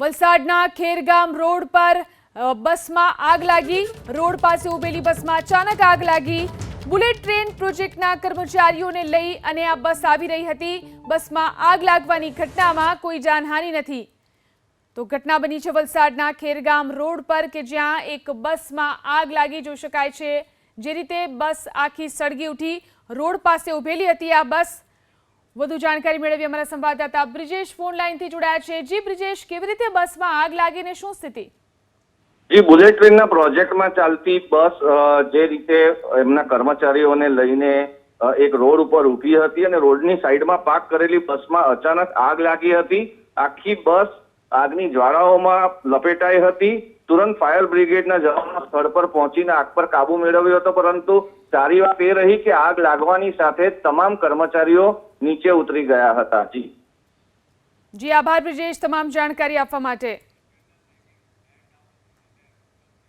વલસાડના ખેરગામ રોડ પર બસમાં આગ લાગી. રોડ પાસે ઉભેલી બસમાં અચાનક આગ લાગી. બુલેટ ટ્રેન પ્રોજેક્ટના કર્મચારીઓને લઈ અને આ બસ આવી રહી હતી. બસમાં આગ લાગવાની ઘટનામાં કોઈ જાનહાનિ નથી. તો ઘટના બની છે વલસાડના ખેરગામ રોડ પર કે જ્યાં એક બસમાં આગ લાગી જોઈ શકાય છે. જે રીતે બસ આખી સળગી ઉઠી. રોડ પાસે ઉભેલી હતી આ બસ. વધુ જાણકારી મેળવી અમારા સંવાદદાતા બ્રિજેશ ફોન લાઈનથી જોડાયા છે. જી બ્રિજેશ, કેવી રીતે બસમાં આગ લાગીને શું સ્થિતિ? જી, બુલેટ ટ્રેનના પ્રોજેક્ટમાં ચાલતી બસ જે રીતે એમના કર્મચારીઓને લઈને એક રોડ ઉપર ઊભી હતી અને રોડની સાઈડમાં પાર્ક કરેલી બસમાં અચાનક આગ લાગી હતી. આખી બસ આગની જ્વાળાઓમાં લપેટાઈ હતી. તુરંત ફાયર બ્રિગેડના જવાનો સ્થળ પર પહોંચીને આગ પર કાબુ મેળવ્યો હતો, પરંતુ સારી વાત એ રહી કે આગ લાગવાની સાથે તમામ કર્મચારીઓ નીચે ઉતરી ગયા હતા. જી. જી, આભાર બ્રિજેશ, તમામ જાણકારી આપવા માટે.